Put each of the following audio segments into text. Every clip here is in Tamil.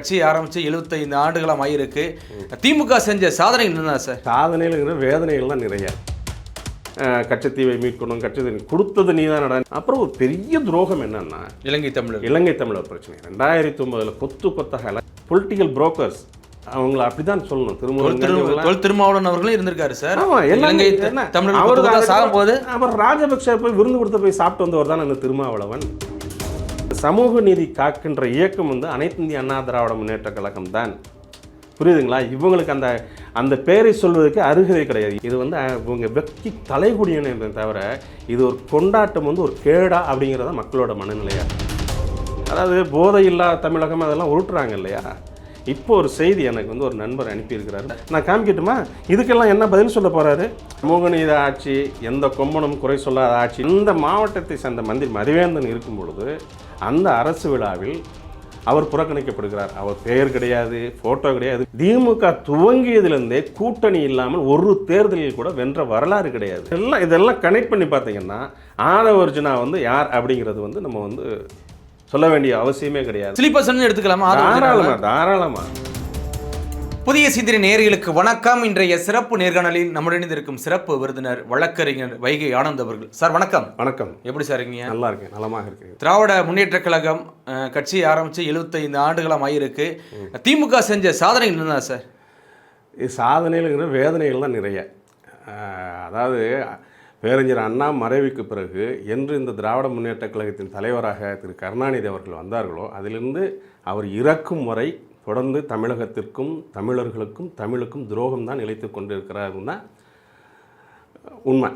கட்சி ஆரம்பிச்சு 75 ஆண்டுகளாம் ஆயிருக்கு. திமுக செஞ்ச சாதனை என்ன சார்? சாதனைகளுங்கிற வேதனைகள் தான் நிறைய கச்சத்தீவை மீட்கணும் கச்சத்தீவை கொடுத்தது நீ தான் அப்புறம் ஒரு பெரிய துரோகம் என்னன்னா இலங்கை தமிழர். இலங்கை தமிழர் பிரச்சனை. ரெண்டாயிரத்தி ஒன்பதுல கொத்து கொத்தாக பொலிட்டிக்கல் புரோக்கர்ஸ் அவங்கள அப்படிதான் சொல்லணும். தொல் திரு திரும்ப தொல் திருமாவளவன் அவர்களும் இருந்திருக்காரு சார்? தமிழர் அவரு கொத்தா சாகும்போது அவர் ராஜபக்ஷ போய் விருந்து கொடுத்து போய் சாப்பிட்டு வந்தவர் தான் அந்த திருமாவளவன். சமூக நீதி காக்கின்ற இயக்கம் வந்து அனைத்து இந்திய அண்ணா திராவிட முன்னேற்ற கழகம் தான். புரியுதுங்களா? இவங்களுக்கு அந்த அந்த பேரை சொல்வதற்கு அருகதை கிடையாது. இது வந்து இவங்க வெக்கி தலைகுடியனே தவிர இது ஒரு கொண்டாட்டம் வந்து ஒரு கேடா அப்படிங்கிறத மக்களோட மனநிலையா? அதாவது போதை இல்லா தமிழகம் அதெல்லாம் உருட்டுறாங்க இல்லையா? இப்போ ஒரு செய்தி எனக்கு வந்து ஒரு நண்பர் அனுப்பியிருக்கிறாரு. நான் காமிக்கட்டுமா? இதுக்கெல்லாம் என்ன பதில் சொல்ல போகிறாரு சமூக நீதி ஆட்சி எந்த கொம்பனும் குறை சொல்லாத ஆட்சி. இந்த மாவட்டத்தை சேர்ந்த மந்திரி மதிவேந்தன் இருக்கும் பொழுது அந்த அரசு விழாவில் அவர் புறக்கணிக்கப்படுகிறார். அவர் பெயர் கிடையாது போட்டோ கிடையாது. திமுக துவங்கியதிலிருந்தே கூட்டணி இல்லாமல் ஒரு தேர்தலில் கூட வென்ற வரலாறு கிடையாது. எல்லாம் இதெல்லாம் கனெக்ட் பண்ணி பார்த்தீங்கன்னா ஆதவர்ஜுனா வந்து யார் அப்படிங்கிறது வந்து நம்ம வந்து சொல்ல வேண்டிய அவசியமே கிடையாது. ஸ்லீப்பர்ஸ் எடுத்துக்கலாமா? ஆதரவு தாராளமா தாராளமா. புதிய சிந்திரி நேயர்களுக்கு வணக்கம். இன்றைய சிறப்பு நேர்காணலில் நம்முடன் இருக்கும் சிறப்பு விருந்தினர் வழக்கறிஞர் வைகை ஆனந்த் அவர்கள். சார் வணக்கம். வணக்கம். எப்படி சார் இருக்கீங்க? நல்லா இருக்கேன். நலமாக இருக்கேன் திராவிட முன்னேற்ற கழகம் அஹ், கட்சி ஆரம்பிச்சு 75 ஆண்டுகளாம் ஆயிருக்கு. திமுக செஞ்ச சாதனை என்ன சார்? இது சாதனைகளுங்கிற வேதனைகள் தான் நிறைய. அதாவது பேரறிஞர் அண்ணா மறைவுக்கு பிறகு என்று இந்த திராவிட முன்னேற்ற கழகத்தின் தலைவராக திரு கருணாநிதி அவர்கள் வந்தார்களோ அதிலிருந்து அவர் இறக்கும் வரை தொடர்ந்து தமிழகத்திற்கும் தமிழர்களுக்கும் தமிழுக்கும் துரோகம் தான் இழைத்து கொண்டிருக்கிறார்கள் தான் உண்மை.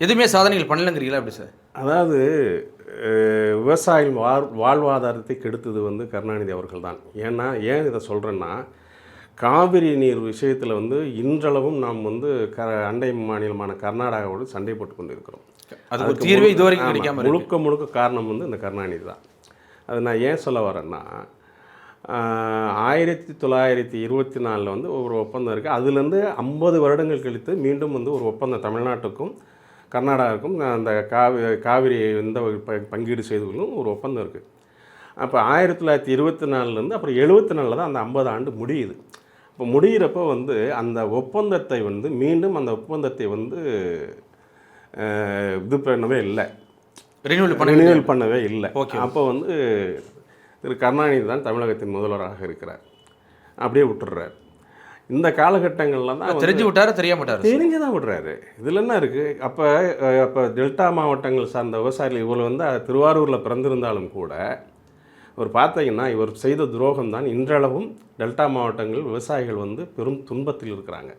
எதுவுமே சாதனைகள் பண்ணலங்கிறீங்களா எப்படி சார்? அதாவது விவசாயிகள் வாழ் வாழ்வாதாரத்தை கெடுத்தது வந்து கருணாநிதி அவர்கள் தான் ஏன்னா ஏன் இதை சொல்கிறேன்னா காவிரி நீர் விஷயத்தில் வந்து இன்றளவும் நாம் வந்து க அண்டை மாநிலமான கர்நாடகாவோடு சண்டை போட்டு கொண்டு இருக்கிறோம் அதுக்கு தீர்வே இதுவரைக்கும் முழுக்க முழுக்க காரணம் வந்து இந்த கருணாநிதி தான். அது நான் ஏன் சொல்ல வரேன்னா ஆயிரத்தி தொள்ளாயிரத்தி இருபத்தி நாலில் வந்து ஒரு ஒப்பந்தம் இருக்குது அதுலேருந்து ஐம்பது வருடங்கள் கழித்து மீண்டும் வந்து ஒரு ஒப்பந்தம் தமிழ்நாட்டுக்கும் கர்நாடகாவுக்கும் அந்த காவி காவிரி இந்த ப- பங்கீடு செய்து கொள்ளும் ஒரு ஒப்பந்தம் இருக்குது அப்போ ஆயிரத்தி தொள்ளாயிரத்தி இருபத்தி நாலுலேருந்து அப்புறம் எழுபத்தி நாலில் தான் அந்த ஐம்பது ஆண்டு முடியுது. இப்போ முடிகிறப்போ வந்து அந்த ஒப்பந்தத்தை வந்து மீண்டும் அந்த ஒப்பந்தத்தை வந்து இது பண்ணவே இல்லை. ரினியூவல் பண்ண ரினியூவல் பண்ணவே இல்லை. Okay. அப்போ வந்து திரு கருணாநிதி தான் தமிழகத்தின் முதல்வராக இருக்கிறார். அப்படியே விட்டுடுறார். இந்த காலகட்டங்களில் தான் தெரிஞ்சு விட்டாரு தெரியாம விட்டாரு. தெரிஞ்சு தான் விடுறாரு. இதில் என்ன இருக்குது அப்போ அப்போ டெல்டா மாவட்டங்கள் சார்ந்த விவசாயிகள் இவர் வந்து திருவாரூரில் பிறந்திருந்தாலும் கூட இவர் பார்த்தீங்கன்னா இவர் செய்த துரோகம் தான் இன்றளவும் டெல்டா மாவட்டங்கள் விவசாயிகள் வந்து பெரும் துன்பத்தில் இருக்கிறாங்க.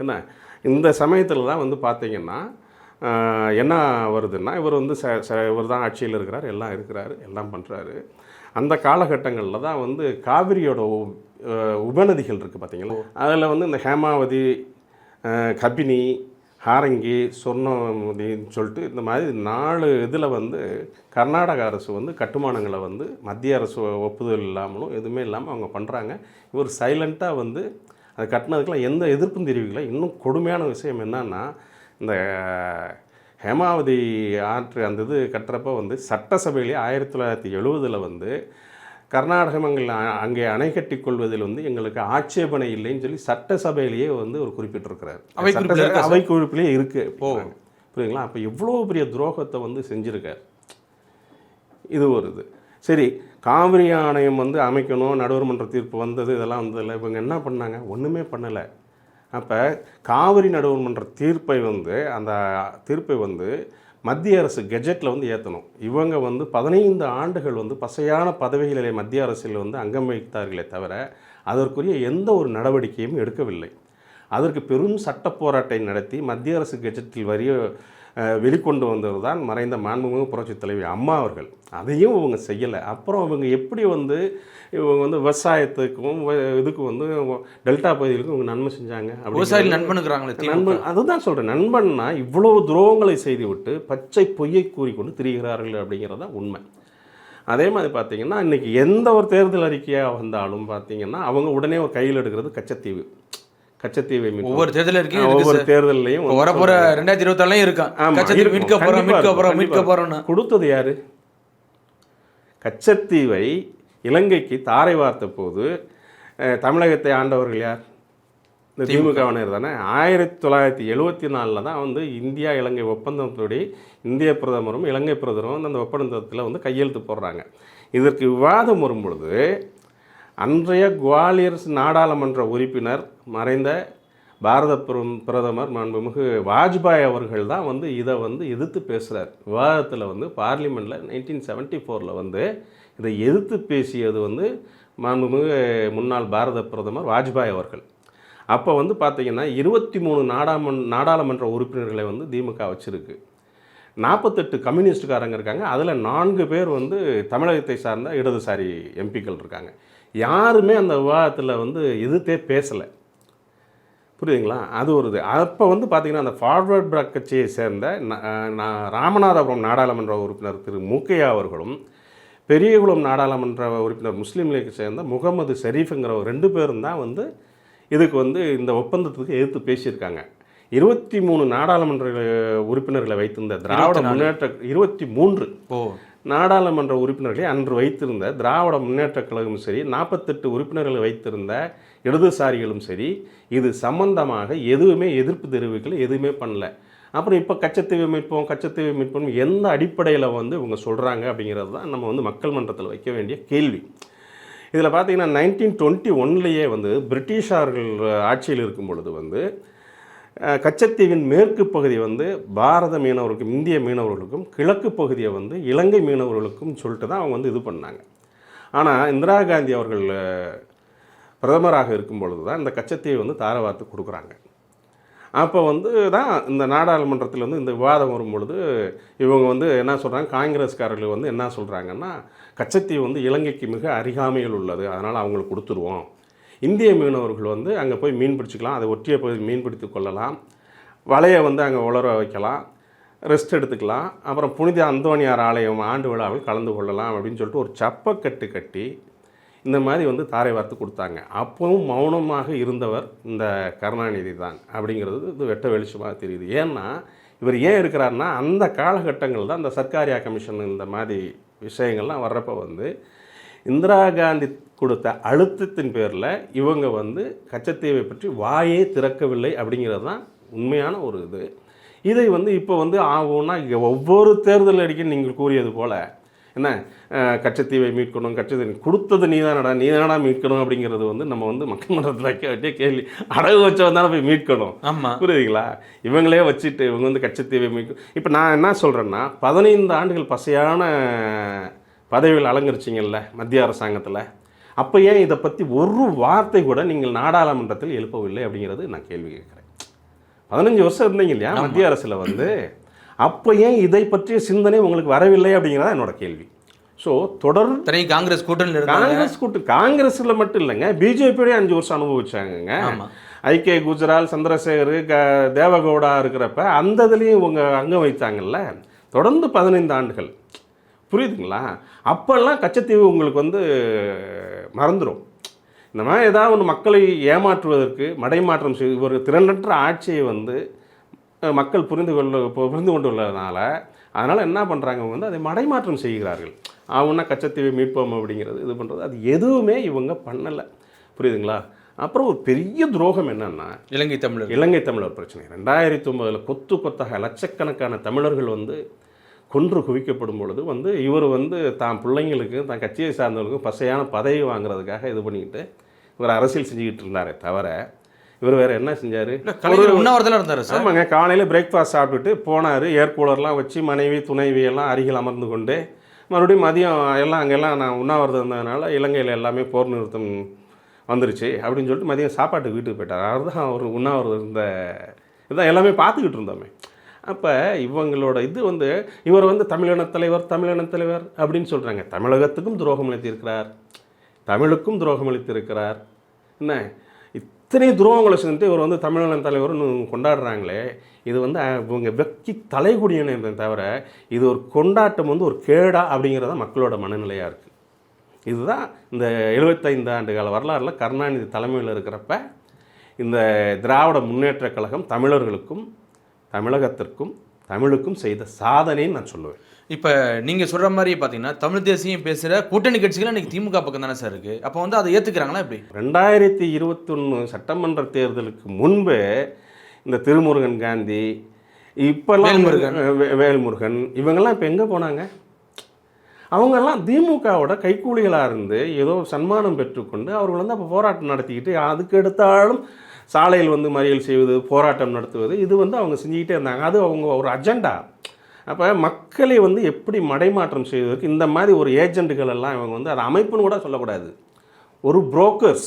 என்ன? இந்த சமயத்தில் தான் வந்து பார்த்தீங்கன்னா என்ன வருதுன்னா இவர் வந்து ச இவர் தான் ஆட்சியில் இருக்கிறார் எல்லாம் இருக்கிறாரு எல்லாம் பண்ணுறாரு அந்த காலகட்டங்களில் தான் வந்து காவிரியோட உ- உபநதிகள் இருக்குது பார்த்தீங்களா அதில் வந்து இந்த ஹேமாவதி கபினி ஹாரங்கி சொர்ணமதின்னு சொல்லிட்டு இந்த மாதிரி நாலு இதில் வந்து கர்நாடக அரசு வந்து கட்டுமானங்களை வந்து மத்திய அரசு ஒப்புதல் இல்லாமலும் எதுவுமே இல்லாமல் அவங்க பண்ணுறாங்க இவர் சைலண்ட்டாக வந்து அது கட்டினதுக்கெல்லாம் எந்த எதிர்ப்பும் தெரிவிக்கல. இன்னும் கொடுமையான விஷயம் என்னன்னா இந்த ஹேமாவதி ஆற்று அந்த இது கட்டுறப்ப வந்து சட்டசபையிலே ஆயிரத்தி தொள்ளாயிரத்தி எழுபதில் வந்து கர்நாடகங்கள் அ- அங்கே அணை கட்டிக் கொள்வதில் வந்து எங்களுக்கு ஆட்சேபனை இல்லைன்னு சொல்லி சட்டசபையிலேயே வந்து ஒரு குறிப்பிட்டிருக்கிறார். அவை குறிப்பில் சட்டசபை- இருக்கா சார்? அவை குறிப்பிலேயே இருக்கு. ஓ புரியுதுங்களா? அப்போ எவ்வளோ பெரிய துரோகத்தை வந்து செஞ்சிருக்கார். இது ஒரு இது. சரி காவிரி ஆணையம் வந்து அமைக்கணும் நடுவர் மன்ற தீர்ப்பு வந்தது இதெல்லாம் வந்ததில்ல இவங்க என்ன பண்ணாங்க? ஒன்றுமே பண்ணலை. அப்போ காவிரி நடுவர்மன்ற தீர்ப்பை வந்து அந்த தீர்ப்பை வந்து மத்திய அரசு கெஜெட்டில் வந்து ஏற்றணும் இவங்க வந்து பதினைந்து ஆண்டுகள் வந்து பசையான பதவிகளிலே மத்திய அரசில் வந்து அங்கம் வகித்தார்களே தவிர அதற்குரிய எந்த ஒரு நடவடிக்கையும் எடுக்கவில்லை. அதற்கு பெரும் சட்ட போராட்டம் நடத்தி மத்திய அரசு கெஜெட்டில் வரிய வெளிக்கொண்டு வந்தவர் தான் மறைந்த மாண்புமிகு புரட்சித் தலைவி அம்மா அவர்கள். அதையும் இவங்க செய்யலை. அப்புறம் இவங்க எப்படி வந்து இவங்க வந்து விவசாயத்துக்கும் இதுக்கும் வந்து டெல்டா பகுதிகளுக்கும் இவங்க நன்மை செஞ்சாங்க விவசாயிகள் நண்பனுக்குறாங்களே நண்பன் அதுதான் சொல்கிறேன் நண்பன்னா இவ்வளவு துரோகங்களை செய்துவிட்டு பச்சை பொய்யை கூறிக்கொண்டு திரிகிறார்கள் அப்படிங்கிறது தான் உண்மை. அதே மாதிரி பார்த்தீங்கன்னா இன்னைக்கு எந்த ஒரு தேர்தல் அறிக்கையாக வந்தாலும் பார்த்தீங்கன்னா அவங்க உடனே ஒரு கையில் எடுக்கிறது கச்சத்தீவு. கச்சத்தீவை. ஒவ்வொரு தேர்தல் இருக்கீங்க ஒவ்வொரு தேர்தல்லையும் இப்போ வரப்போற ரெண்டாயிரத்தி இருபத்தாலையும் இருக்கான். கச்சத்தீவு. மீட்க போறோம் மீட்க போறோம் மீட்க போறோம்னு. கொடுத்தது யாரு? கச்சத்தீவை இலங்கைக்கு தாரை வார்த்த போது தமிழகத்தை ஆண்டவர்கள் யார்? இந்த திமுகவினர் தானே. ஆயிரத்தி தொள்ளாயிரத்தி எழுவத்தி நாலில் தான் வந்து இந்தியா இலங்கை ஒப்பந்தத்தோடி இந்திய பிரதமரும் இலங்கை பிரதமரும் அந்த ஒப்பந்தத்தில் வந்து கையெழுத்து போடுறாங்க. இதற்கு விவாதம் வரும்பொழுது அன்றைய குவாலியர் நாடாளுமன்ற உறுப்பினர் மறைந்த பாரத பிரம்- பிரதமர் மாண்புமிகு வாஜ்பாய் அவர்கள் தான் வந்து இதை வந்து எதிர்த்து பேசுகிறார் விவாதத்தில் வந்து பார்லிமெண்ட்டில் நைன்டீன் செவன்ட்டி ஃபோரில் வந்து இதை எதிர்த்து பேசியது வந்து மாண்புமிகு முன்னாள் பாரத பிரதமர் வாஜ்பாய் அவர்கள். அப்போ வந்து பார்த்தீங்கன்னா இருபத்தி மூணு நாடாமன் நாடாளுமன்ற உறுப்பினர்களை வந்து திமுக வச்சுருக்கு. நாற்பத்தெட்டு கம்யூனிஸ்டுக்காரங்க இருக்காங்க. அதில் நான்கு பேர் வந்து தமிழகத்தை சார்ந்த இடதுசாரி எம்பிக்கள் இருக்காங்க. யாருமே அந்த விவாதத்தில் வந்து எதிர்த்தே பேசலை. புரியுதுங்களா? அது ஒரு இது. அப்போ வந்து பார்த்தீங்கன்னா அந்த ஃபார்வர்ட் பிளாக் கட்சியை சேர்ந்த ராமநாதபுரம் நாடாளுமன்ற உறுப்பினர் திரு. மூக்கையா அவர்களும் பெரியகுளம் நாடாளுமன்ற உறுப்பினர் முஸ்லீம் லீக் சேர்ந்த முகமது ஷெரீஃபுங்கிற ஒரு ரெண்டு பேரும் தான் வந்து இதுக்கு வந்து இந்த ஒப்பந்தத்துக்கு எதிர்த்து பேசியிருக்காங்க. இருபத்தி மூணு நாடாளுமன்ற உறுப்பினர்களை வைத்திருந்த திராவிட முன்னேற்ற இருபத்தி மூன்று. ஓ. நாடாளுமன்ற உறுப்பினர்களை அன்று வைத்திருந்த திராவிட முன்னேற்ற கழகமும் சரி நாற்பத்தெட்டு உறுப்பினர்களை வைத்திருந்த இடதுசாரிகளும் சரி இது சம்பந்தமாக எதுவுமே எதிர்ப்பு தெரிவிக்கல எதுவுமே பண்ணல. அப்புறம் இப்போ கச்சத்தீவை மீட்போம் கச்சத்தீவை மீட்போம் எந்த அடிப்படையில் வந்து இவங்க சொல்கிறாங்க அப்படிங்கிறது தான் நம்ம வந்து மக்கள் மன்றத்தில் வைக்க வேண்டிய கேள்வி. இதில் பார்த்தீங்கன்னா நைன்டீன் டுவெண்ட்டி ஒன்லேயே வந்து பிரிட்டிஷார்கள் ஆட்சியில் இருக்கும் பொழுது வந்து கச்சத்தீவின் மேற்கு பகுதி வந்து பாரத மீனவர்களுக்கும் இந்திய மீனவர்களுக்கும் கிழக்கு பகுதியை வந்து இலங்கை மீனவர்களுக்கும் சொல்லிட்டு தான் அவங்க வந்து இது பண்ணாங்க. ஆனால் இந்திரா காந்தி அவர்கள் பிரதமராக இருக்கும் பொழுது தான் இந்த கச்சத்தீவை வந்து தாரவாத்து கொடுக்குறாங்க. அப்போ வந்து தான் இந்த நாடாளுமன்றத்தில் வந்து இந்த விவாதம் வரும்பொழுது இவங்க வந்து என்ன சொல்கிறாங்க காங்கிரஸ்காரர்கள் வந்து என்ன சொல்கிறாங்கன்னா கச்சத்தீவு வந்து இலங்கைக்கு மிக அருகாமையில் உள்ளது அதனால் அவங்களுக்கு கொடுத்துருவோம். இந்திய மீனவர்கள் வந்து அங்கே போய் மீன் பிடிச்சிக்கலாம் அதை ஒற்றிய போய் மீன் பிடித்து கொள்ளலாம் வலையை வந்து அங்கே உலர வைக்கலாம் ரெஸ்ட் எடுத்துக்கலாம் அப்புறம் புனித அந்தோணியார் ஆலயம் ஆண்டு விழாவில் கலந்து கொள்ளலாம் அப்படின்னு சொல்லிட்டு ஒரு சப்பக்கட்டு கட்டி இந்த மாதிரி வந்து தாரை வார்த்து கொடுத்தாங்க. அப்பவும் மௌனமாக இருந்தவர் இந்த கருணாநிதி தான் அப்படிங்கிறது இது வெட்ட வெளிச்சமாக தெரியுது. ஏன்னா இவர் ஏன் இருக்கிறாருன்னா அந்த காலகட்டங்கள் தான் இந்த சர்க்காரியா கமிஷன் இந்த மாதிரி விஷயங்கள்லாம் வர்றப்போ வந்து இந்திரா காந்தி கொடுத்த அழுத்தத்தின் பேரில் இவங்க வந்து கச்சத்தீவை பற்றி வாயே திறக்கவில்லை அப்படிங்கிறது தான் உண்மையான ஒரு இது. இதை வந்து இப்போ வந்து ஆகும்னா ஒவ்வொரு தேர்தல் அடிக்க நீங்கள் கூறியது போல் என்ன கச்சத்தீவை மீட்கணும் கச்சத்தீவை கொடுத்தது நீ தானடா நீ தானடா மீட்கணும் அப்படிங்கிறது வந்து நம்ம வந்து மக்கள் மன்றத்தில் வேண்டிய கேள்வி. அடகு வச்சவன் தானே போய் மீட்கணும். ஆமா. புரியுதுங்களா? இவங்களே வச்சுட்டு இவங்க வந்து கச்சத்தீவை மீட்கும் இப்போ நான் என்ன சொல்கிறேன்னா பதினைந்து ஆண்டுகள் பசையான பதவியில் அலங்கரிச்சிங்கல்ல மத்திய அரசாங்கத்தில். அப்போ ஏன் இதை பற்றி ஒரு வார்த்தை கூட நீங்கள் நாடாளுமன்றத்தில் எழுப்பவில்லை அப்படிங்கிறது நான் கேள்வி கேட்குறேன். பதினஞ்சு வருஷம் இருந்தீங்க இல்லையா? மத்திய அரசில் வந்து. அப்போ ஏன் இதை பற்றிய சிந்தனை உங்களுக்கு வரவில்லை அப்படிங்கிறதா என்னோட கேள்வி. ஸோ தொடர் காங்கிரஸ் இருந்தாங்க. காங்கிரஸ் கூட்டு காங்கிரஸில் மட்டும் இல்லைங்க பிஜேபியோடய அஞ்சு வருஷம் அனுபவிச்சாங்கங்க. ஐகே குஜரால் சந்திரசேகர் க தேவகவுடா இருக்கிறப்ப அந்த இதுலேயும் இவங்க அங்கம் வைத்தாங்கல்ல. தொடர்ந்து பதினைந்து ஆண்டுகள். புரியுதுங்களா? அப்போல்லாம் கச்சத்தீவு உங்களுக்கு வந்து மறந்துடும் இந்த மாதிரி ஏதாவது ஒன்று மக்களை ஏமாற்றுவதற்கு மடைமாற்றம் செய்து ஒரு திறனற்ற ஆட்சியை வந்து மக்கள் புரிந்து கொள்ள புரிந்து கொண்டுள்ளதுனால அதனால் என்ன பண்ணுறாங்க வந்து அதை மடைமாற்றம் செய்கிறார்கள். அவனா கச்சத்தீவை மீட்போம் அப்படிங்கிறது இது பண்ணுறது அது எதுவுமே இவங்க பண்ணலை. புரியுதுங்களா? அப்புறம் ஒரு பெரிய துரோகம் என்னன்னா இலங்கை தமிழர் இலங்கை தமிழர் பிரச்சனை. ரெண்டாயிரத்தி ஒன்பதில் கொத்து கொத்தாக லட்சக்கணக்கான தமிழர்கள் வந்து கொன்று குவிக்கப்படும் பொழுது வந்து இவர் வந்து தான் பிள்ளைங்களுக்கு தான் கட்சியை சார்ந்தவர்களுக்கும் பசையான பதவி வாங்குறதுக்காக இது பண்ணிக்கிட்டு இவர் அரசியல் செஞ்சுக்கிட்டு இருந்தாரே தவிர இவர் வேற என்ன செஞ்சார்? உண்ணாவிரதம் இருந்தாரு சார். ஆமாங்க காலையில் பிரேக்ஃபாஸ்ட் சாப்பிட்டுட்டு போனார். ஏர் கூலர்லாம் வச்சு மனைவி துணைவி எல்லாம் அருகில் அமர்ந்து கொண்டு மறுபடியும் மதியம் எல்லாம் அங்கெல்லாம் நான் உண்ணாவிரதம் இருந்ததுனால இலங்கையில் எல்லாமே போர் நிறுத்தம் வந்துருச்சு அப்படின்னு சொல்லிட்டு மதியம் சாப்பாட்டுக்கு வீட்டுக்கு போயிட்டார். அதுதான் அவர் உண்ணாவிரதம் இருந்த இதான் எல்லாமே பார்த்துக்கிட்டு இருந்தோமே. அப்போ இவங்களோட இது வந்து இவர் வந்து தமிழின தலைவர் தமிழின தலைவர் அப்படின்னு சொல்கிறாங்க தமிழகத்துக்கும் துரோகம் அளித்திருக்கிறார். தமிழுக்கும் துரோகம் அளித்திருக்கிறார். என்ன? இத்தனை துரோகங்களை செஞ்சுட்டு இவர் வந்து தமிழின தலைவர்னு கொண்டாடுறாங்களே. இது வந்து இவங்க வெக்கி தலைகுடியினே தவிர இது ஒரு கொண்டாட்டம் வந்து ஒரு கேடா அப்படிங்கிறத மக்களோட மனநிலையாக இருக்குது இதுதான் இந்த எழுபத்தைந்து ஆண்டு கால வரலாறுல கருணாநிதி தலைமையில் இருக்கிறப்ப இந்த திராவிட முன்னேற்றக் கழகம் தமிழர்களுக்கும் தமிழகத்திற்கும் தமிழுக்கும் செய்த சாதனைன்னு நான் சொல்லுவேன். இப்போ நீங்கள் சொல்கிற மாதிரி பார்த்தீங்கன்னா தமிழ் தேசியம் பேசுகிற கூட்டணி கட்சிகள் இன்னைக்கு திமுக பக்கம் தானே சார் இருக்குது அப்போ வந்து அதை ஏற்றுக்கிறாங்களா எப்படி? ரெண்டாயிரத்தி இருபத்தொன்று சட்டமன்ற தேர்தலுக்கு முன்பே இந்த திருமுருகன் காந்தி இப்போல்லாம் வேல்முருகன். இவங்கெல்லாம் இப்போ எங்கே போனாங்க? அவங்கெல்லாம் திமுகவோட கைக்கூலிகளாக இருந்து ஏதோ சன்மானம் பெற்றுக்கொண்டு அவர்கள் வந்து அப்போ போராட்டம் நடத்திக்கிட்டு அதுக்கு எடுத்தாலும் சாலையில் வந்து மறியல் செய்வது போராட்டம் நடத்துவது இது வந்து அவங்க செஞ்சுக்கிட்டே இருந்தாங்க. அது அவங்க ஒரு அஜெண்டா அப்போ மக்களை வந்து எப்படி மடைமாற்றம் செய்வதற்கு இந்த மாதிரி ஒரு ஏஜெண்டுகள் எல்லாம் இவங்க வந்து அது அமைப்புன்னு கூட சொல்லக்கூடாது. ஒரு புரோக்கர்ஸ்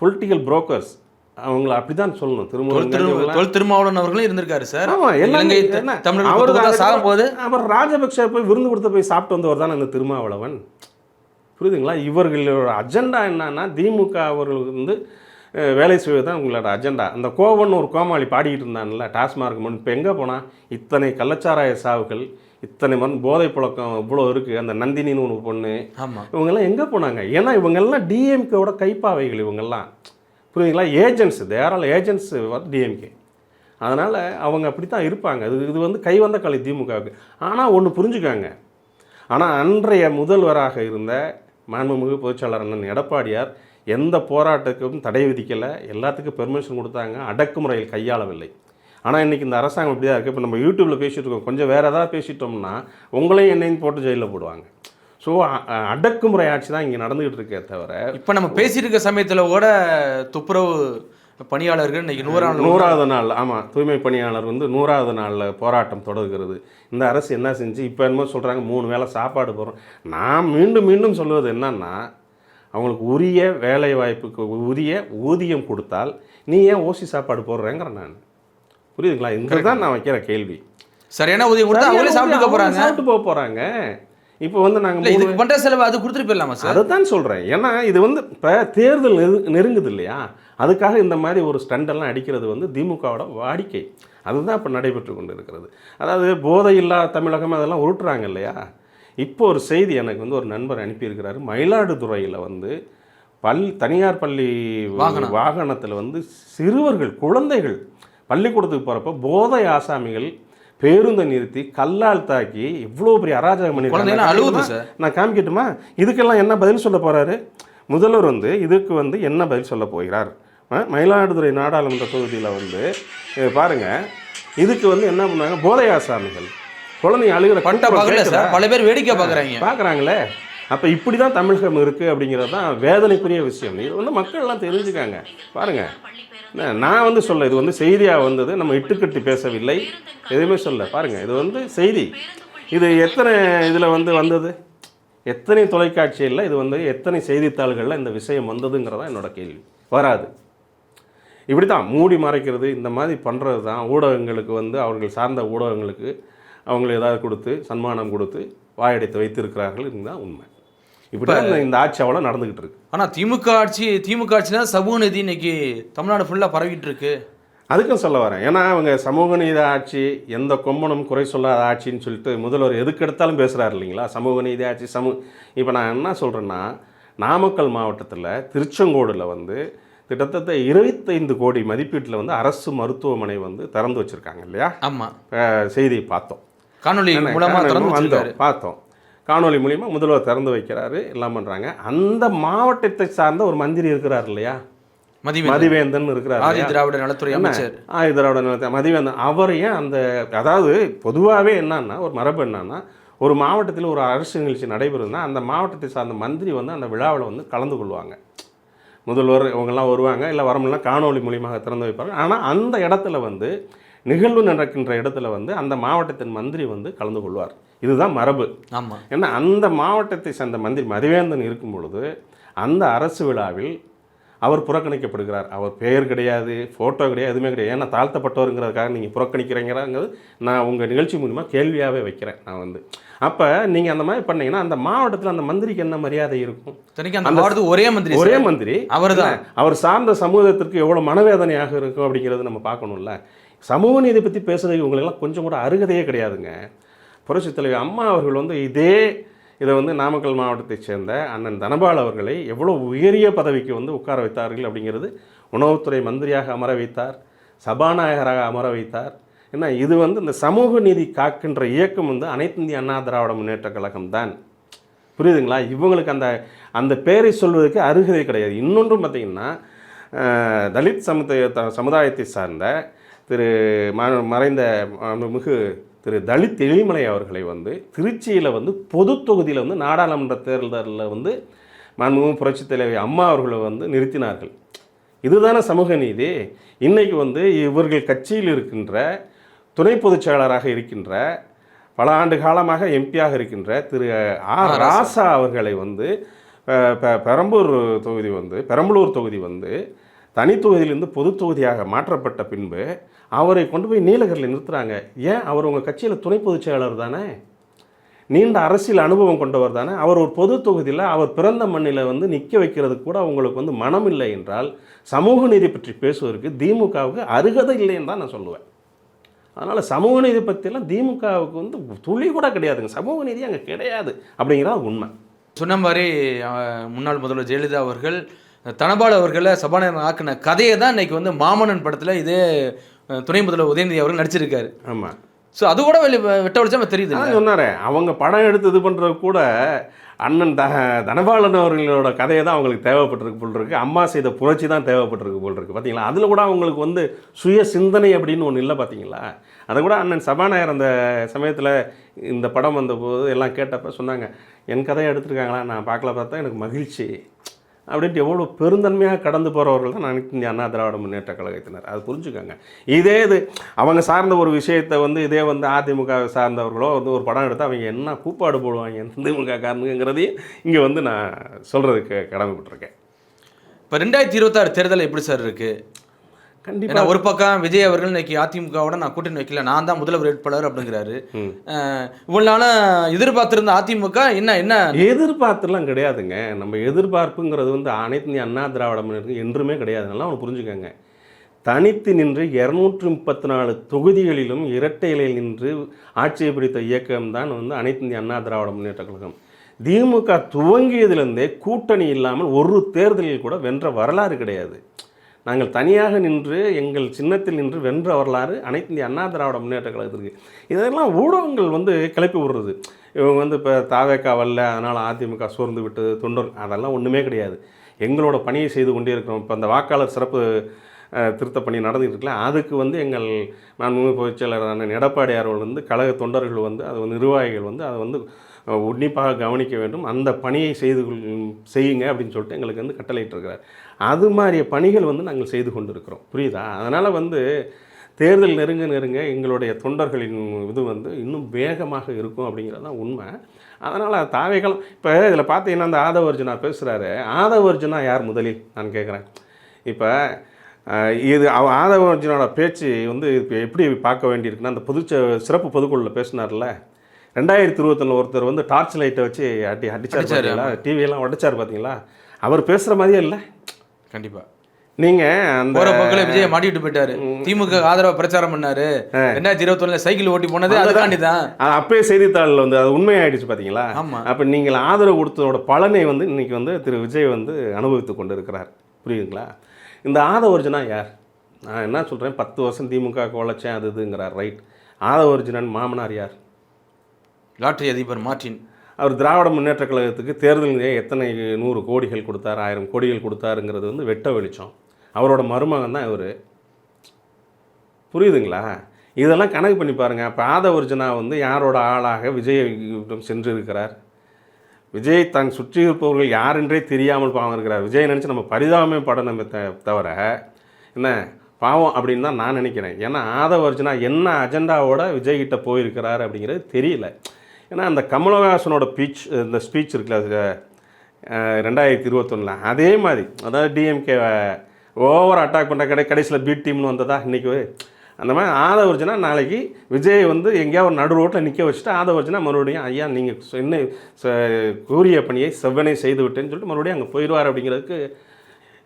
பொலிட்டிக்கல் புரோக்கர்ஸ் அவங்கள அப்படிதான் சொல்லணும். தொல் திருமுருகன் திரு காந்தி தொல் திருமாவளவன் அவர்களும் இருந்திருக்காரு சார். ஆமா எல்லாமே இலங்கை அவர் சாகும்போது அவர் ராஜபக்ஷ போய் விருந்து கொடுத்து போய் சாப்பிட்டு வந்தவர் தான் அந்த திருமாவளவன்? புரியுதுங்களா? இவர்களோட அஜெண்டா என்னன்னா திமுக அவர்களுக்கு வந்து வேலை செய்வது தான் உங்களோட அஜெண்டா அந்த கோவன் ஒரு கோமாளி பாடிக்கிட்டு இருந்தான்ல டாஸ்மார்க் முன் இப்போ எங்கே போனா? இத்தனை கள்ளச்சாராய சாவுகள் இத்தனை மண் போதை புழக்கம் இவ்வளோ இருக்குது அந்த நந்தினின்னு ஒரு பொண்ணு. ஆமாம் இவங்கெல்லாம் எங்கே போனாங்க? ஏன்னா இவங்கெல்லாம் டிஎம்கேவோட கைப்பாவைகள் இவங்கெல்லாம். புரியுதுங்களா? ஏஜென்ட்ஸ் தேரால் ஏஜென்ட்ஸ் டிஎம்கே அதனால் அவங்க அப்படி தான் இருப்பாங்க. இது இது வந்து கைவந்த கலை திமுகவுக்கு ஆனால் ஒன்று புரிஞ்சுக்காங்க. ஆனால் அன்றைய முதல்வராக இருந்த மாண்புமிகு பொதுச்செயலாளர் அண்ணன் எடப்பாடியார் எந்த போராட்டத்துக்கும் தடை விதிக்கலை. எல்லாத்துக்கும் பெர்மிஷன் கொடுத்தாங்க. அடக்குமுறையில் கையாளவில்லை. ஆனால் இன்றைக்கி இந்த அரசாங்கம் இப்படி தான் இருக்குது இப்போ நம்ம யூடியூப்பில் பேசிகிட்டு இருக்கோம் கொஞ்சம் வேறு ஏதாவது பேசிட்டோம்னா உங்களையும் என்னையும் போட்டு ஜெயிலில் போடுவாங்க. ஸோ அடக்குமுறை ஆட்சி தான் இங்கே நடந்துகிட்டு இருக்கே தவிர இப்போ நம்ம பேசிட்டு இருக்க சமயத்தில் கூட துப்புரவு பணியாளர்கள் இன்னைக்கு நூறாம் நாள். நூறாவது நாள் ஆமாம் தூய்மை பணியாளர் வந்து நூறாவது நாளில் போராட்டம் தொடர்கிறது. இந்த அரசு என்ன செஞ்சு இப்போ என்னமோ சொல்கிறாங்க மூணு வேளை சாப்பாடு போகிறோம் நான் மீண்டும் மீண்டும் சொல்வது என்னன்னா அவங்களுக்கு உரிய வேலை வாய்ப்புக்கு உரிய ஊதியம் கொடுத்தால் நீ ஏன் ஓசி சாப்பாடு போடுறேங்கிறேன் நான். புரியுதுங்களா? இந்த தான் நான் வைக்கிற கேள்வி. சரியான உதவி கொடுத்தா அவங்களே சாப்பிட்டுக்க அவங்க போறாங்க. சாப்பிட்டு போக போகிறாங்க இப்போ வந்து நாங்கள் இதுக்கு பண்ற செலவு அது கொடுத்துட்டு போயிடலாமா சார் அதை தான் சொல்கிறேன் ஏன்னா இது வந்து இப்போ தேர்தல் நெரு நெருங்குது இல்லையா? அதுக்காக இந்த மாதிரி ஒரு ஸ்டண்டெல்லாம் அடிக்கிறது வந்து திமுகவோட வாடிக்கை. அதுதான் இப்போ நடைபெற்று கொண்டு இருக்கிறது அதாவது போதை இல்லா தமிழகம் அதெல்லாம் உருட்டுறாங்க இல்லையா? இப்போ ஒரு செய்தி எனக்கு வந்து ஒரு நண்பர் அனுப்பியிருக்கிறாரு. மயிலாடுதுறையில் வந்து பல் தனியார் பள்ளி வாகனம். வாகனத்தில் வந்து சிறுவர்கள் குழந்தைகள் பள்ளிக்கூடத்துக்கு போகிறப்ப போதை ஆசாமிகள் பேருந்தை நிறுத்தி கல்லால் தாக்கி இவ்வளோ பெரிய அராஜகம் சார். நான் காமிக்கட்டுமா? இதுக்கெல்லாம் என்ன பதில் சொல்ல போறாரு? முதல்வர் வந்து இதுக்கு வந்து என்ன பதில் சொல்ல போகிறார்? மயிலாடுதுறை நாடாளுமன்ற தொகுதியில் வந்து இது பாருங்க இதுக்கு வந்து என்ன பண்ணாங்க போதை ஆசாமிகள். குழந்தைங்க அழுகிற பகல கேக்குதா? சார் பல பேர் வேடிக்கை பாக்குறாங்க பார்க்குறாங்களே? அப்போ இப்படி தான் தமிழகம் இருக்குது அப்படிங்கிறது தான் வேதனைக்குரிய விஷயம். இது வந்து மக்கள்லாம் தெரிஞ்சுக்காங்க. பாருங்க. என்ன, நான் வந்து சொல்ல இது வந்து செய்தியாக வந்தது நம்ம இட்டுக்கட்டி பேசவில்லை. எதுவுமே சொல்ல. பாருங்க இது வந்து செய்தி. இது எத்தனை இதில் வந்து வந்தது? எத்தனை தொலைக்காட்சியில் இது வந்து எத்தனை செய்தித்தாள்களில் இந்த விஷயம் வந்ததுங்கிறதா என்னோட கேள்வி. வராது. இப்படி தான் மூடி மறைக்கிறது இந்த மாதிரி பண்ணுறது தான் ஊடகங்களுக்கு வந்து அவர்கள் சார்ந்த ஊடகங்களுக்கு அவங்களை ஏதாவது கொடுத்து சன்மானம் கொடுத்து வாயடைத்து வைத்திருக்கிறார்கள் இதுதான் உண்மை. இப்படி இந்த- ஆட்சி அவ்வளோ நடந்துக்கிட்டு இருக்கு. ஆனா திமுக ஆட்சி திமுக ஆட்சி தான் சமூக நீதி இன்னைக்கு தமிழ்நாடு ஃபுல்லா பரவிட்டு இருக்கு. அதுக்கும் சொல்ல வரேன். ஏன்னா அவங்க சமூக நீதி ஆட்சி எந்த கொம்பனும் குறை சொல்லாத ஆட்சின்னு சொல்லிட்டு முதல்வர் எதுக்கு எடுத்தாலும் பேசுகிறாரு இல்லைங்களா? சமூக நீதி ஆட்சி சமூ இப்போ நான் என்ன சொல்கிறேன்னா நாமக்கல் மாவட்டத்தில் திருச்செங்கோடில் வந்து கிட்டத்தட்ட இருபத்தைந்து கோடி மதிப்பீட்டில் வந்து அரசு மருத்துவமனை வந்து திறந்து வச்சுருக்காங்க இல்லையா? ஆமா. அஹ் செய்தியை பார்த்தோம். காணொலி என்ன, மூலமா காணொளி திறந்து வந்தோம். பார்த்தோம். காணொலி மூலியமா முதல்வர் திறந்து வைக்கிறாரு எல்லாம் பண்ணுறாங்க அந்த மாவட்டத்தை சார்ந்த ஒரு மந்திரி இருக்கிறார் இல்லையா? மதிவேந்தன். மதிவேந்தன் இருக்கிறார் ஆதி? திராவிட நலத்துறை? அமைச்சர். ஆயுதரோட நிலத்தை மதிவேந்தன். அவர் ஏன் அந்த அதாவது பொதுவாகவே என்னன்னா ஒரு மரபு என்னன்னா ஒரு மாவட்டத்தில் ஒரு அரசு நிகழ்ச்சி நடைபெறுதுன்னா அந்த மாவட்டத்தை சார்ந்த மந்திரி வந்து அந்த விழாவில் வந்து கலந்து கொள்வாங்க. முதல்வர் இவங்கெல்லாம் வருவாங்க இல்லை வரமுல்லாம் காணொளி மூலியமாக திறந்து வைப்பாங்க. ஆனால் அந்த இடத்துல வந்து நிகழ்வு நடக்கின்ற இடத்துல வந்து அந்த மாவட்டத்தின் மந்திரி வந்து கலந்து கொள்வார். இதுதான் மரபு. ஆமா. ஏன்னா அந்த மாவட்டத்தை சேர்ந்த மந்திரி மதிவேந்தன் இருக்கும் பொழுது அந்த அரசு விழாவில் அவர் புறக்கணிக்கப்படுகிறார். அவர் பெயர் கிடையாது ஃபோட்டோ கிடையாது எதுவுமே கிடையாது. ஏன்னா தாழ்த்தப்பட்டவருங்கிறதுக்காக நீங்கள் புறக்கணிக்கிறீங்கிறது நான் உங்கள் நிகழ்ச்சி மூலிமா கேள்வியாகவே வைக்கிறேன் நான் வந்து. அப்போ நீங்கள் அந்த மாதிரி பண்ணீங்கன்னா அந்த மாவட்டத்தில் அந்த மந்திரிக்கு என்ன மரியாதை இருக்கும்? அந்த ஒரே மந்திரி ஒரே. மந்திரி? அவர்தான். அவர் சார்ந்த சமூகத்திற்கு எவ்வளோ மனவேதனையாக இருக்கும் அப்படிங்கிறது நம்ம பார்க்கணும்ல. சமூக நீதி பற்றி பேசுகிறதுக்கு இவங்களுக்கெல்லாம் கொஞ்சம் கூட அருகதையே கிடையாதுங்க. புரட்சித் தலைவி அம்மா அவர்கள் வந்து இதே இதை வந்து நாமக்கல் மாவட்டத்தைச் சேர்ந்த அண்ணன் தனபால் அவர்களை எவ்வளோ உயரிய பதவிக்கு வந்து உட்கார வைத்தார்கள் அப்படிங்கிறது உணவுத்துறை மந்திரியாக அமர வைத்தார் சபாநாயகராக அமர வைத்தார். ஏன்னா இது வந்து இந்த சமூக நீதி காக்கின்ற இயக்கம் வந்து அனைத்து இந்திய அண்ணா திராவிட முன்னேற்ற கழகம் தான். புரியுதுங்களா? இவங்களுக்கு அந்த அந்த பேரை சொல்வதற்கு அருகதை கிடையாது. இன்னொன்றும் பார்த்தீங்கன்னா தலித் சமுதாய சமுதாயத்தை சார்ந்த திரு மறைந்த மிகு திரு தலித் எழிமலை அவர்களை வந்து திருச்சியில் வந்து பொது தொகுதியில் வந்து நாடாளுமன்ற தேர்தலில் வந்து மாண்புமிகு புரட்சித் தலைவி அம்மா அவர்களை வந்து நிறுத்தினார்கள். இதுதானே சமூக நீதி? இன்னைக்கு வந்து இவர்கள் கட்சியில் இருக்கின்ற துணை பொதுச் செயலாளராக இருக்கின்ற பல ஆண்டு காலமாக எம்பியாக இருக்கின்ற திரு ஆர் ராசா. அவர்களை வந்து பெரம்பூர் தொகுதி வந்து பெரம்பலூர் தொகுதி வந்து தனி தொகுதியிலிருந்து பொது தொகுதியாக மாற்றப்பட்ட பின்பு அவரை கொண்டு போய் நீலகரில் நிறுத்துகிறாங்க ஏன்? அவர் உங்கள் கட்சியில் துணை பொதுச் செயலர் தானே? நீண்ட அரசியல் அனுபவம் கொண்டவர் தானே? அவர் ஒரு பொது தொகுதியில் அவர் பிறந்த மண்ணில் வந்து நிற்க வைக்கிறது கூட அவங்களுக்கு வந்து மனம் இல்லை என்றால் சமூக நீதி பற்றி பேசுவதற்கு திமுகவுக்கு அருகதை இல்லைன்னு தான் நான் சொல்லுவேன். அதனால் சமூக நீதி பற்றிலாம் திமுகவுக்கு வந்து துளி கூட கிடையாதுங்க. சமூக நீதி அங்கே கிடையாது அப்படிங்கிறது உண்மை. சொன்ன மாதிரி முன்னாள் முதல்வர் ஜெயலலிதா அவர்கள் தனபால் அவர்களை சபாநாயகர் ஆக்கின கதையை தான் இன்னைக்கு வந்து மாமன்னன் படத்தில் இதே துணை முதல்வர் உதயநிதி அவர்கள் நடிச்சிருக்காரு. ஆமாம் ஸோ அது கூட வெளி வெட்ட வெளிச்சமா தெரியுது சொன்னாரே அவங்க படம் எடுத்து இது பண்ணுறது கூட அண்ணன் த தனபாலன் அவர்களோட கதையை தான் அவங்களுக்கு தேவைப்பட்டிருக்கு போல் இருக்கு. அம்மா செய்த புரட்சி தான் தேவைப்பட்டிருக்கு போல் இருக்கு. பார்த்தீங்களா அதில் கூட அவங்களுக்கு வந்து சுய சிந்தனை அப்படின்னு ஒன்று இல்லை பார்த்தீங்களா அதை கூட அண்ணன் சபாநாயகர் அந்த சமயத்தில் இந்த படம் வந்தபோது எல்லாம் கேட்டப்ப சொன்னாங்க என் கதையை எடுத்திருக்காங்களா? நான் பார்க்கல பார்த்தா எனக்கு மகிழ்ச்சி. அப்படின்ட்டு எவ்வளோ பெருந்தன்மையாக கடந்து போகிறவர்கள் தான் அனைத்து இந்திய அண்ணா திராவிட முன்னேற்ற கழகத்தினர். அது புரிஞ்சுக்கோங்க. இதே இது அவங்க சார்ந்த ஒரு விஷயத்தை வந்து இதே வந்து அதிமுக சார்ந்தவர்களோ வந்து ஒரு படம் எடுத்து அவங்க என்ன கூப்பாடு போடுவாங்க திமுக காரணங்கிறதையும் இங்கே வந்து நான் சொல்கிறதுக்கு கடமைப்பட்டிருக்கேன். இப்போ ரெண்டாயிரத்தி இருபத்தாறு தேர்தல் எப்படி சார் இருக்குது ஏன்னா கண்டிப்பாக ஒரு பக்கம் விஜய் அவர்கள் இன்னைக்கு அதிமுகவோட நான் கூட்டணி வைக்கல நான் தான் முதல்வர் வேட்பாளர் அப்படிங்கிறாரு. இவ்வளவு நாளா எதிர்பார்த்திருந்த அதிமுக என்ன என்ன? எதிர்பார்த்துலாம் கிடையாதுங்க. நம்ம எதிர்பார்ப்புங்கிறது வந்து அனைத்து அண்ணா திராவிட முன்னேற்றம் என்றுமே கிடையாது. நல்லா புரிஞ்சுக்கோங்க. தனித்து நின்று இரநூற்றி முப்பத்தி நாலு தொகுதிகளிலும் இரட்டை இலையில் நின்று ஆட்சியை பிடித்த இயக்கம் தான் வந்து அனைத்து இந்திய அண்ணா திராவிட முன்னேற்ற கழகம். திமுக துவங்கியதிலிருந்தே கூட்டணி இல்லாமல் ஒரு தேர்தலில் கூட வென்ற வரலாறு கிடையாது. நாங்கள் தனியாக நின்று எங்கள் சின்னத்தில் நின்று வென்ற வரலாறு அனைத்து இந்திய அண்ணா திராவிட முன்னேற்ற கழகத்திற்கு. இதெல்லாம் ஊடகங்கள் வந்து கிளப்பி விடுறது. இவங்க வந்து இப்போ தாவேக்கா வரல அதனால் அதிமுக சோர்ந்து விட்டது தொண்டர் அதெல்லாம் ஒன்றுமே கிடையாது. எங்களோட பணியை செய்து கொண்டே இருக்கிறோம் இப்போ அந்த வாக்காளர் சிறப்பு திருத்த பணி நடந்துகிட்டு இருக்குல்ல அதுக்கு வந்து எங்கள் மாண்புமிகு பொதுச் செயலரான எடப்பாடியார் வந்து கழக தொண்டர்கள் வந்து அது வந்து நிர்வாகிகள் வந்து அதை வந்து உன்னிப்பாக கவனிக்க வேண்டும். அந்த பணியை செய்து செய்யுங்க அப்படின்னு சொல்லிட்டு எங்களுக்கு வந்து கட்டளையிட்டிருக்கிறார். அது மாதிரிய பணிகள் வந்து நாங்கள் செய்து கொண்டு இருக்கிறோம் புரியுதா? அதனால் வந்து தேர்தல் நெருங்க நெருங்க எங்களுடைய தொண்டர்களின் இது வந்து இன்னும் வேகமாக இருக்கும் அப்படிங்கிறது தான் உண்மை. அதனால் தாவைகள் இப்போ இதில் பார்த்தீங்கன்னா அந்த ஆதவர்ஜுனா பேசுகிறாரு ஆதவர்ஜுனா யார் முதலில்? நான் கேட்குறேன் இப்போ இது அவ ஆதவர்ஜுனோட பேச்சு வந்து இப்போ எப்படி பார்க்க வேண்டியிருக்குன்னா அந்த பொது சிறப்பு பொதுக்குழுவில் பேசினார்ல. ரெண்டாயிரத்தி இருபத்தொன்னு ஒருத்தர் வந்து டார்ச் லைட்டை வச்சு அடி அடிச்சார் டிவியெல்லாம் உடைச்சார் பார்த்தீங்களா அவர் பேசுகிற மாதிரியே இல்லை. கண்டிப்பா. நீங்கள் அந்த போற பக்கத்துல விஜய் மாட்டிட்டு போயிட்டாரு. திமுக ஆதரவா பிரச்சாரம் பண்ணாரு. ரெண்டாயிரத்தி இருபத்தி ஒண்ணுல சைக்கிள் ஓட்டி போனது அதுக்காண்டி தான். அப்பயே செய்தித்தாளில் வந்து அது உண்மையாயிடுச்சு பார்த்தீங்களா ஆமா. அப்போ நீங்கள் ஆதரவு கொடுத்ததோட பலனை வந்து இன்னைக்கு வந்து திரு விஜய் வந்து அனுபவித்து கொண்டு இருக்கிறார் புரியுதுங்களா? இந்த ஆதவர்ஜனா யார்? நான் என்ன சொல்கிறேன் பத்து வருஷம் திமுக உழைச்சேன் அது இதுங்கிறார் ரைட் ஆதவர்ஜுனன் மாமனார் யார்? லாட்டரி அதிபர் மார்டின். அவர் திராவிட முன்னேற்ற கழகத்துக்கு தேர்தலிலேயே எத்தனை நூறு கோடிகள் கொடுத்தார் ஆயிரம் கோடிகள் கொடுத்தாருங்கிறது வந்து வெட்ட வெளிச்சம். அவரோட மருமகன் தான் இவர். புரியுதுங்களா? இதெல்லாம் கணக்கு பண்ணி பாருங்கள் அப்போ ஆதவர்ஜனா வந்து யாரோட ஆளாக விஜய் சென்று இருக்கிறார் விஜய் தான் சுற்றி இருப்பவர்கள் யாரென்றே தெரியாமல் பாவம் இருக்கிறார். விஜய் நினச்சி நம்ம பரிதாபமே படம் த தவிர என்ன பாவம் அப்படின்னு தான் நான் நினைக்கிறேன். ஏன்னா ஆதவர்ஜனா என்ன அஜெண்டாவோட விஜய்கிட்ட போயிருக்கிறார் அப்படிங்கிறது தெரியல. ஏன்னா அந்த கமலஹாசனோட பீச் இந்த ஸ்பீச் இருக்குல்ல அது, ரெண்டாயிரத்தி இருபத்தொன்னில். அதே மாதிரி அதாவது டிஎம்கே ஓவர் அட்டாக் பண்ணுற கடை கடைசியில் பி டீம்னு வந்ததா இன்றைக்கி அந்த மாதிரி ஆதவர்ஜனா நாளைக்கு விஜய் வந்து எங்கேயாவது ஒரு நடு ரோட்டில் நிற்க வச்சுட்டு ஆதவர்ஜனா மறுபடியும் ஐயா நீங்கள் என்ன கூறிய பணியை செவ்வனை செய்து விட்டேன்னு சொல்லிட்டு மறுபடியும் அங்கே போயிடுவார் அப்படிங்கிறதுக்கு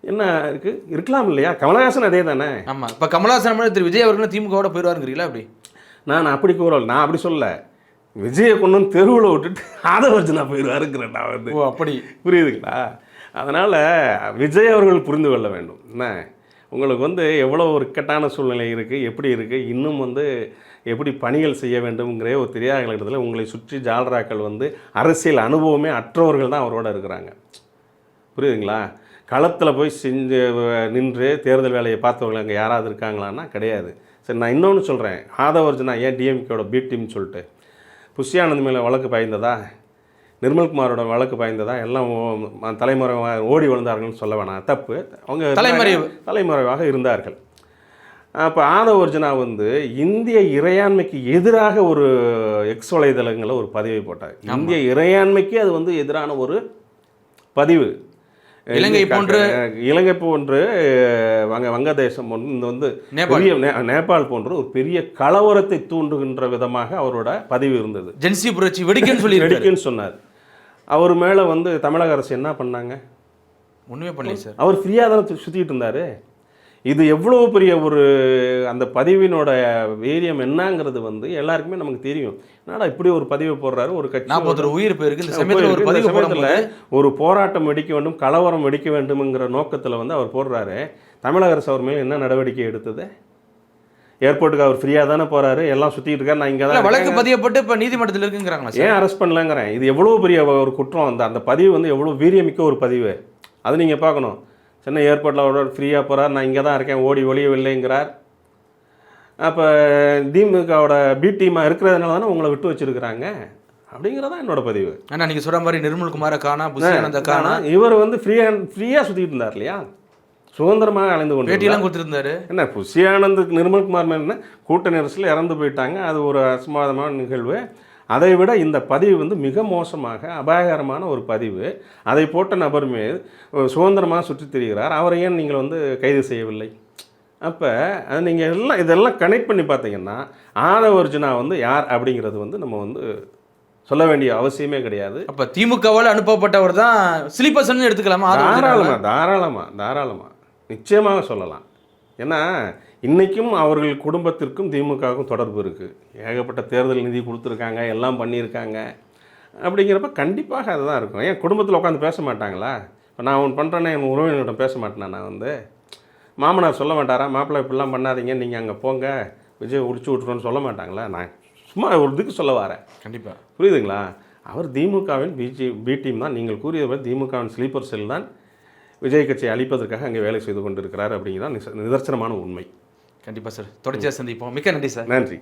என்ன இருக்குது இருக்கலாம் இல்லையா? கமலஹாசன் அதே தானே? ஆமா. இப்ப கமலஹாசன் திரு விஜய் அவர்களும் திமுகவோட போயிடுவாருங்கிறீங்களா அப்படி? நான் அப்படி கூறல. நான் அப்படி சொல்ல விஜயை கொண்டு வந்து தெருவில் விட்டுட்டு ஆதவர்ஜனா போயிடுவாருங்கிறேன் நான் வந்து. ஓ அப்படி. புரியுதுங்களா? அதனால் விஜய் அவர்கள் புரிந்து கொள்ள வேண்டும். என்ன? உங்களுக்கு வந்து எவ்வளோ ஒரு இக்கட்டான சூழ்நிலை இருக்குது எப்படி இருக்குது இன்னும் வந்து எப்படி பணிகள் செய்ய வேண்டும்ங்கிற ஒரு தெரியாத இடத்துல உங்களை சுற்றி ஜால்ராக்கள் வந்து அரசியல் அனுபவமே அற்றவர்கள் தான் அவரோட இருக்கிறாங்க. புரியுதுங்களா? களத்தில் போய் செஞ்சு நின்று தேர்தல் வேலையை பார்த்தவங்க அங்கே யாராவது இருக்காங்களான்னா கிடையாது. சரி நான் இன்னொன்று சொல்கிறேன் ஆதவர்ஜனா ஏன் டிஎம்கேயோட பி டீம்னு சொல்லிட்டு. புஷ்யானந்த் மேலே வழக்கு பாய்ந்ததா? நிர்மல்குமாரோட வழக்கு பாய்ந்ததா? எல்லாம் ஓ- தலைமுறை ஓடி விழுந்தார்கள்னு சொல்ல வேணாம். தப்பு. அவங்க தலைமறைவு. தலைமறைவாக இருந்தார்கள். அப்போ ஆதவர்ஜனா வந்து இந்திய இறையாண்மைக்கு எதிராக ஒரு எக்ஸ் வலைதளங்களில் ஒரு பதிவை போட்டார். இந்திய இறையாண்மைக்கு அது வந்து எதிரான ஒரு பதிவு. இலங்கை போன்று- இலங்கை போன்று வங்க வங்கதேசம் வந்து நேபாள். பெரிய நேபாள் போன்ற ஒரு பெரிய கலவரத்தை தூண்டுகின்ற விதமாக அவரோட பதிவு இருந்தது. ஜென்சி புரட்சி வெடிக்குன்னு சொல்லி வெடிக்குன்னு சொன்னார். அவர் மேலே வந்து தமிழக அரசு என்ன பண்ணாங்க? ஒண்ணுமே பண்ணல சார். அவர் ஃப்ரீயாக தானே சு- சுத்திட்டு இருந்தார்? இது எவ்வளோ பெரிய ஒரு அந்த பதிவினோட வீரியம் என்னங்கிறது வந்து எல்லாருக்குமே நமக்கு தெரியும். என்னடா இப்படி ஒரு பதிவை போடுறாரு? ஒரு கட்சி நாற்பது உயிர் போயிருக்கு. சமயத்தில் ஒரு பதிவு போடும்போது ஒரு போராட்டம் வெடிக்க வேண்டும் கலவரம் வெடிக்க வேண்டும்ங்கிற நோக்கத்தில் வந்து அவர் போடுறாரு. தமிழக அரசு அவர் மேலே என்ன நடவடிக்கை எடுத்தது? ஏர்போர்ட்டுக்கு அவர் ஃப்ரீயாக தானே போறாரு? எல்லாம் சுற்றிட்டு இருக்காரு. நான் இங்கே தான் வழக்கு. பதியப்பட்டு இப்ப நீதிமன்றத்தில் இருக்குங்கிறாங்களா சார். ஏன் அரெஸ்ட் பண்ணலங்கிறேன்? இது எவ்வளோ பெரிய ஒரு குற்றம். அந்த அந்த பதிவு வந்து எவ்வளோ வீரியமிக்க ஒரு பதிவு. அது நீங்கள் பார்க்கணும். சென்னை ஏர்போர்ட்டில் அவர் ஃப்ரீயாக போகிறார். நான் இங்கே தான் இருக்கேன். ஓடி ஒளியவில்லைங்கிறார். அப்போ திமுகவோட பி டீமாக இருக்கிறதுனால தானே உங்களை விட்டு வச்சிருக்கிறாங்க? அப்படிங்கிறதான் என்னோட பதிவு. ஆனா நீங்க சொல்ற மாதிரி நிர்மல் குமார காணா புஷியானந்த காணா. இவர் வந்து ஃப்ரீயாக ஃப்ரீயாக சுற்றிட்டு இருந்தார் இல்லையா? சுதந்திரமாக அலைந்து கொண்டு பேட்டியெல்லாம் கொடுத்துருந்தாரு. என்ன புஷி ஆனந்துக்கு நிர்மல்குமார் மேல கூட்ட நெரிசலில் இறந்து போயிட்டாங்க. அது ஒரு அசம்பாதமான நிகழ்வு. அதை விட இந்த பதிவு வந்து மிக மோசமாக அபாயகரமான ஒரு பதிவு. அதை போட்ட நபர் மேல் சுதந்திரமாக சுற்றித் திரிகிறார். அவரை ஏன் நீங்கள் வந்து கைது செய்யவில்லை? அப்போ அது நீங்கள் எல்லாம் இதெல்லாம் கனெக்ட் பண்ணி பார்த்தீங்கன்னா ஆதவர்ஜுனா வந்து யார் அப்படிங்கிறது வந்து நம்ம வந்து சொல்ல வேண்டிய அவசியமே கிடையாது. அப்ப திமுகவால் அனுப்பப்பட்டவர் தான் ஸ்லீப்பர்ஸ்னு எடுத்துக்கலாமா? ஆதவ தாராளமாக தாராளமாக தாராளமாக நிச்சயமாக சொல்லலாம். ஏன்னா இன்றைக்கும் அவர்கள் குடும்பத்திற்கும் திமுகவுக்கும் தொடர்பு இருக்குது ஏகப்பட்ட தேர்தல் நிதி கொடுத்துருக்காங்க எல்லாம் பண்ணியிருக்காங்க. அப்படிங்கிறப்ப கண்டிப்பாக அதுதான் இருக்கும். ஏன் குடும்பத்தில் உட்காந்து பேச மாட்டாங்களா? இப்போ நான் ஒன்று பண்ணுறேன்னா என் உறவினரிடம் பேச மாட்டேனா நான் வந்து? மாமனார் சொல்ல மாட்டாரா? மாப்பிள்ளை இப்படிலாம் பண்ணாதீங்க நீங்கள் அங்கே போங்க விஜய் உடிச்சு விட்ருன்னு சொல்ல மாட்டாங்களா? நான் சும்மா ஒரு இதுக்கு சொல்ல வரேன். கண்டிப்பா. புரியுதுங்களா? அவர் திமுகவின் பிஜி பி டீம் தான். நீங்கள் கூறியது போல திமுகவின் ஸ்லீப்பர் செல் தான். விஜய் கட்சியை அழிப்பதற்காக அங்கே வேலை செய்து கொண்டிருக்கிறார் அப்படிங்கிறதான் நிதர்சனமான உண்மை. கண்டிப்பா சார் தொடர்ச்சியா சந்திப்போம். மிக்க நன்றி சார் நன்றி.